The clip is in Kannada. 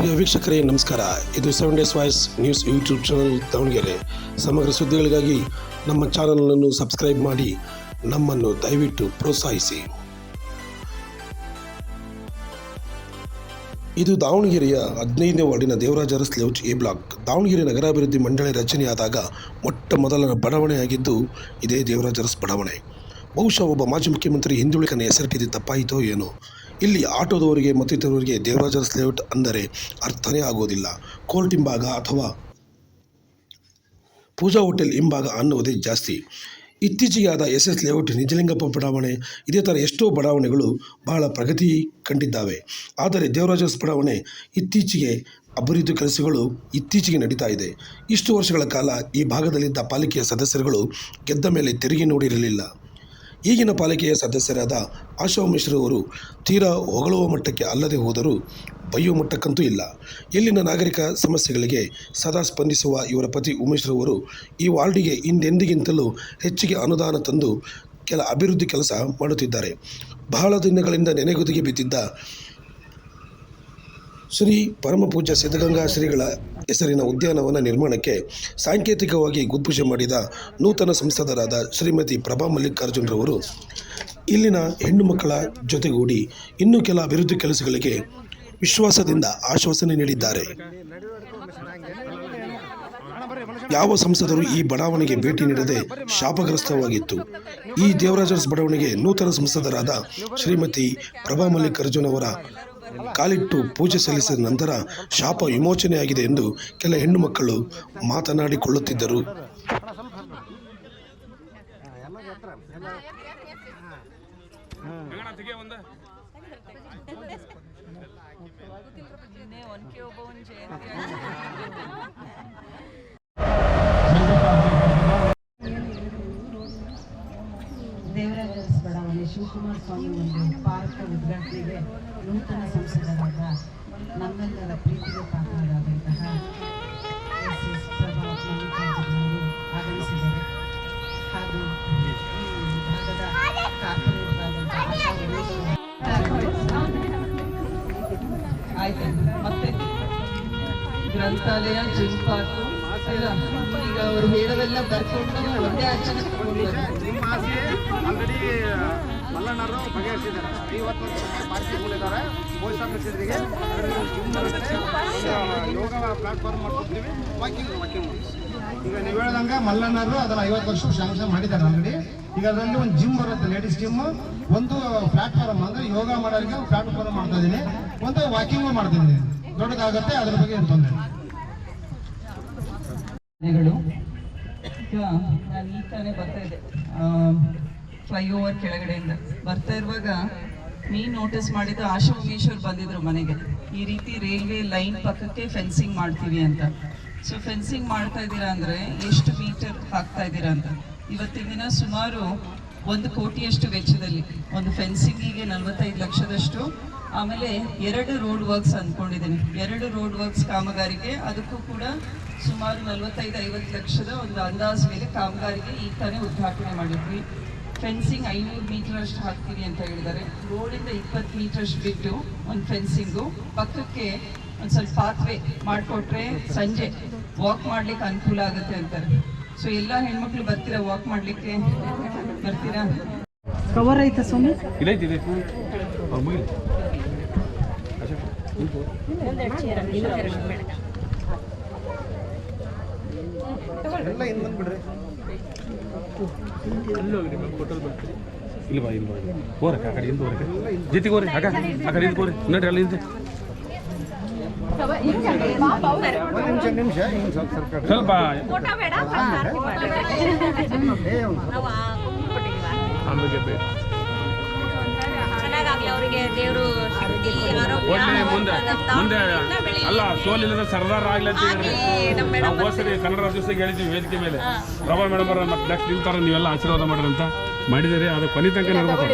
ಪ್ರಿಯ ವೀಕ್ಷಕರೇ, ನಮಸ್ಕಾರ. ಇದು seven days voice news YouTube channel Davanagere. ಸಮಗ್ರ ಸುದ್ದಿಗಳಿಗಾಗಿ ನಮ್ಮ ಚಾನಲನ್ನು ಸಬ್ಸ್ಕ್ರೈಬ್ ಮಾಡಿ, ನಮ್ಮನ್ನು ದಯವಿಟ್ಟು ಪ್ರೋತ್ಸಾಹಿಸಿ. ಇದು ದಾವಣಗೆರೆಯ ಹದಿನೈದನೇ ವಾರ್ಡಿನ Devaraja Urs layout A block Davanagere ನಗರಾಭಿವೃದ್ಧಿ ಮಂಡಳಿ ರಚನೆಯಾದಾಗ ಮೊಟ್ಟ ಮೊದಲ ಬಡಾವಣೆಯಾಗಿದ್ದು ಇದೇ ದೇವರಾಜ ಅರಸ್ ಬಡಾವಣೆ. ಬಹುಶಃ ಒಬ್ಬ ಮಾಜಿ ಮುಖ್ಯಮಂತ್ರಿ ಹಿಂದುಳಿಕನ ಹೆಸರಿಟ್ಟಿದ್ದು ತಪ್ಪಾಯಿತೋ ಏನೋ. ಇಲ್ಲಿ ಆಟೋದವರಿಗೆ ಮತ್ತಿತರವರಿಗೆ ದೇವರಾಜ ಅರಸ್ ಲೇಔಟ್ ಅಂದರೆ ಅರ್ಥನೇ ಆಗೋದಿಲ್ಲ ಕೋರ್ಟ್ ಹಿಂಭಾಗ ಅಥವಾ ಪೂಜಾ ಹೋಟೆಲ್ ಹಿಂಭಾಗ ಅನ್ನುವುದೇ ಜಾಸ್ತಿ. ಇತ್ತೀಚೆಗೆ ಆದ ಎಸ್ ಎಸ್ ಲೇಔಟ್ ನಿಜಲಿಂಗಪ್ಪ ಬಡಾವಣೆ, ಇದೇ ಥರ ಎಷ್ಟೋ ಬಡಾವಣೆಗಳು ಬಹಳ ಪ್ರಗತಿ ಕಂಡಿದ್ದಾವೆ. ಆದರೆ ದೇವರಾಜಸ್ ಬಡಾವಣೆ ಇತ್ತೀಚೆಗೆ ಅಭಿವೃದ್ಧಿ ಕೆಲಸಗಳು ಇತ್ತೀಚೆಗೆ ನಡೀತಾ ಇದೆ. ಇಷ್ಟು ವರ್ಷಗಳ ಕಾಲ ಈ ಭಾಗದಲ್ಲಿದ್ದ ಪಾಲಿಕೆಯ ಸದಸ್ಯರುಗಳು ಗೆದ್ದ ಮೇಲೆ ತೆರಿಗೆ ನೋಡಿರಲಿಲ್ಲ. ಈಗಿನ ಪಾಲಿಕೆಯ ಸದಸ್ಯರಾದ ಆಶಾ ಮಿಶ್ರವರು ತೀರಾ ಹೊಗಳುವ ಮಟ್ಟಕ್ಕೆ ಅಲ್ಲದೆ ಹೋದರೂ ಬೈಯುವ ಮಟ್ಟಕ್ಕಂತೂ ಇಲ್ಲ. ಇಲ್ಲಿನ ನಾಗರಿಕ ಸಮಸ್ಯೆಗಳಿಗೆ ಸದಾ ಸ್ಪಂದಿಸುವ ಇವರ ಪತಿ ಉಮೇಶ್ರವರು ಈ ವಾರ್ಡಿಗೆ ಹಿಂದೆಂದಿಗಿಂತಲೂ ಹೆಚ್ಚಿಗೆ ಅನುದಾನ ತಂದು ಕೆಲ ಅಭಿವೃದ್ಧಿ ಕೆಲಸ ಮಾಡುತ್ತಿದ್ದಾರೆ. ಬಹಳ ದಿನಗಳಿಂದ ನೆನೆಗುದಿಗೆ ಬಿದ್ದಿದ್ದ ಶ್ರೀ ಪರಮಪೂಜ್ಯ ಸಿದ್ಧಗಂಗಾ ಶ್ರೀಗಳ ಹೆಸರಿನ ಉದ್ಯಾನವನ ನಿರ್ಮಾಣಕ್ಕೆ ಸಾಂಕೇತಿಕವಾಗಿ ಗುದ್ಪೂಜೆ ಮಾಡಿದ ನೂತನ ಸಂಸದರಾದ ಶ್ರೀಮತಿ ಪ್ರಭಾ ಮಲ್ಲಿಕಾರ್ಜುನರವರು ಇಲ್ಲಿನ ಹೆಣ್ಣು ಮಕ್ಕಳ ಜೊತೆಗೂಡಿ ಇನ್ನೂ ಕೆಲ ಅಭಿವೃದ್ಧಿ ಕೆಲಸಗಳಿಗೆ ವಿಶ್ವಾಸದಿಂದ ಆಶ್ವಾಸನೆ ನೀಡಿದ್ದಾರೆ. ಯಾವ ಸಂಸದರು ಈ ಬಡಾವಣೆಗೆ ಭೇಟಿ ನೀಡದೆ ಶಾಪಗ್ರಸ್ತವಾಗಿತ್ತು. ಈ ದೇವರಾಜರ ಬಡಾವಣೆಗೆ ನೂತನ ಸಂಸದರಾದ ಶ್ರೀಮತಿ ಪ್ರಭಾ ಮಲ್ಲಿಕಾರ್ಜುನ್ ಅವರ ಕಾಲಿಟ್ಟು ಪೂಜೆ ಸಲ್ಲಿಸಿದ ನಂತರ ಶಾಪ ವಿಮೋಚನೆಯಾಗಿದೆ ಎಂದು ಕೆಲ ಹೆಣ್ಣು ಮಕ್ಕಳು ಮಾತನಾಡಿಕೊಳ್ಳುತ್ತಿದ್ದರು. ದೇವರಾಜ ಬಡಾವಣೆ ಶಿವಕುಮಾರ ಸ್ವಾಮಿ ಒಂದು ಪಾರ್ಕ್ ಉದ್ಘಾಟನೆಗೆ ನೂತನ ಸಂಸದರಾದ ನಮ್ಮೆಲ್ಲರ ಪ್ರೀತಿಗೆ ಪಾತ್ರರಾದಂತಹ ಎಸ್ ಎಸ್ ಪ್ರಭಾ ಮಲ್ಲಿಕಾರ್ಜುನವರು ಆಗಮಿಸಿದ್ದಾರೆ. ಹಾಗೂ ಈ ಭಾಗದ ಕಾರ್ಪೊರೇಟರಾದಂತಹ ಆಶಾ ಉಮೇಶ್ ಆಯ್ತು. ಮತ್ತೆ ಗ್ರಂಥಾಲಯ, ಜಿಮ್ ಪಾರ್ಕು ಎಲ್ಲ ಈಗ ಅವರು ಹೇಳೋವೆಲ್ಲ ಬರ್ಕೊಂಡು ಒಂದೇ ಬರ್ತಾರೆ. ನಿಮ್ಮ ಆಸೆ ಆಲ್ರೆಡಿ ಮಲ್ಲಣ್ಣರು ಬಗೆಹರಿಸಿದ್ದಾರೆ. ಐವತ್ತು ವರ್ಷ ಪಾರ್ಟಿಗಳಿದ್ದಾರೆ ಪೋಸ್ಟ್ ಆಫೀಸರಿಗೆ ಯೋಗ ಪ್ಲಾಟ್ಫಾರ್ಮ್ ಮಾಡ್ಕೊಡ್ತೀವಿ. ವಾಕಿಂಗ್ ಈಗ ನೀವು ಹೇಳ್ದಂಗೆ ಮಲ್ಲಣ್ಣರು ಅದನ್ನ ಐವತ್ತು ವರ್ಷ ಶಾಂಕ್ಷನ್ ಮಾಡಿದ್ದಾರೆ ಆಲ್ರೆಡಿ ಈಗ ಅದರಲ್ಲಿ ಒಂದು ಜಿಮ್ ಬರುತ್ತೆ ಲೇಡೀಸ್ ಜಿಮ್ ಒಂದು ಪ್ಲಾಟ್ಫಾರ್ಮ್ ಅಂದ್ರೆ ಯೋಗ ಮಾಡೋರಿಗೆ ಪ್ಲಾಟ್ಫಾರ್ಮ್ ಮಾಡ್ತಾ ಇದ್ದೀನಿ. ಒಂದು ವಾಕಿಂಗ್ ಮಾಡ್ತಿದ್ದೀನಿ ದೊಡ್ಡದಾಗುತ್ತೆ, ಅದ್ರ ಬಗ್ಗೆ ಏನು ತೊಂದರೆ ಈಗ ನಾನು ಈ ತಾನೇ ಬರ್ತಾ ಇದ್ದೆ. ಫ್ಲೈಓವರ್ ಕೆಳಗಡೆಯಿಂದ. ಬರ್ತಾ ಇರುವಾಗ ನೀನ್ ನೋಟಿಸ್ ಮಾಡಿದ್ದು ಆಶಾ ಬಂದಿದ್ರು ಮನೆಗೆ. ಈ ರೀತಿ ರೈಲ್ವೆ ಲೈನ್ ಪಕ್ಕಕ್ಕೆ ಫೆನ್ಸಿಂಗ್ ಮಾಡ್ತೀವಿ ಅಂತ. ಸೊ ಫೆನ್ಸಿಂಗ್ ಮಾಡ್ತಾ ಇದ್ದೀರಾ ಅಂದ್ರೆ ಎಷ್ಟು ಮೀಟರ್ ಹಾಕ್ತಾ ಇದ್ದೀರಾ ಅಂತ. ಇವತ್ತಿನ ದಿನ ಸುಮಾರು ಒಂದು ಕೋಟಿಯಷ್ಟು ವೆಚ್ಚದಲ್ಲಿ. ಒಂದು ಫೆನ್ಸಿಂಗಿಗೆ ನಲವತ್ತೈದು ಲಕ್ಷದಷ್ಟು ಆಮೇಲೆ ಎರಡು ರೋಡ್ ವರ್ಕ್ಸ್ ಅಂದ್ಕೊಂಡಿದ್ದೀನಿ. ಎರಡು ರೋಡ್ ವರ್ಕ್ಸ್ ಕಾಮಗಾರಿಗೆ ಅದಕ್ಕೂ ಕೂಡ ಸುಮಾರು ನಲವತ್ತೈದು ಐವತ್ತು ಲಕ್ಷದ ಒಂದು ಅಂದಾಜು ಮೇಲೆ ಕಾಮಗಾರಿಗೆ ಈ ತಾನೇ ಉದ್ಘಾಟನೆ ಮಾಡಿದ್ವಿ. ಫೆನ್ಸಿಂಗ್ ಐನೂರು ಮೀಟರ್ ಅಷ್ಟು ಹಾಕ್ತೀವಿ ಅಂತ ಹೇಳಿದ್ದಾರೆ. ರೋಡಿಂದ ಇಪ್ಪತ್ತು ಮೀಟರ್ ಅಷ್ಟು ಬಿಟ್ಟು ಒಂದು ಫೆನ್ಸಿಂಗು ಪಕ್ಕಕ್ಕೆ ಒಂದು ಸ್ವಲ್ಪ ಪಾತ್ವೆ ಮಾಡಿಕೊಟ್ರೆ ಸಂಜೆ ವಾಕ್ ಮಾಡ್ಲಿಕ್ಕೆ ಅನುಕೂಲ ಆಗುತ್ತೆ ಅಂತಾರೆ. ಸೊ ಎಲ್ಲ ಹೆಣ್ಮಕ್ಳು ಬರ್ತೀರಾ ವಾಕ್ ಮಾಡ್ಲಿಕ್ಕೆ? ಬರ್ತೀರಾ? ಕವರ್ ಐತೆ ಸ್ವಾಮಿ? ಇದೈತಿ ಇದೈತಿ ಅವ್ರು ಮುಗಿಲಿ ಇಲ್ವಾ ಇಲ್ವಾ ಹೋರಕ್ಕ ಆ ಕಡೆ ಹಿಂದೆ ಹೋರಕ್ಕ ಜೊತೆಗೆ ಹೋರಿ ಆಗ ಆ ಕಡೆ ಹಿಂದೆ ಹೋರಿ ನಡ್ರಿ ಅಲ್ಲಿ ಹಿಂದೆ ನಿಮಿಷ ಹಿಂಗೆ ಸ್ವಲ್ಪ ಸ್ವಲ್ಪ ಚೆನ್ನಾಗಾಗ್ಲಿ, ಅವರಿಗೆ ದೇವರು ಒಳ್ಳೆ ಮುಂದೆ ಮುಂದೆ ಅಲ್ಲ ಸೋಲಿಲ್ಲದ ಸರ್ದಾರ್ ಆಗ್ಲಿ ಅಂತ ಮೇಡಮ್ ನಾವು ಹೋದ್ಸರಿ ಕನ್ನಡ ರಾಜ್ಯೋತ್ಸವ ಹೇಳಿದ್ವಿ ವೇದಿಕೆ ಮೇಲೆ. ಪ್ರಭಾ ಮೇಡಮ್ ಅವರ ಮತ್ತೆ ನೆಕ್ಸ್ಟ್ ನಿಲ್ತಾರ ನೀವೆಲ್ಲ ಆಶೀರ್ವಾದ ಮಾಡ್ರಿ ಅಂತ ಮಾಡಿದಿರಿ ಅದು ಕೊನೆ ತನಕ ನಿರ್ಬೇಕು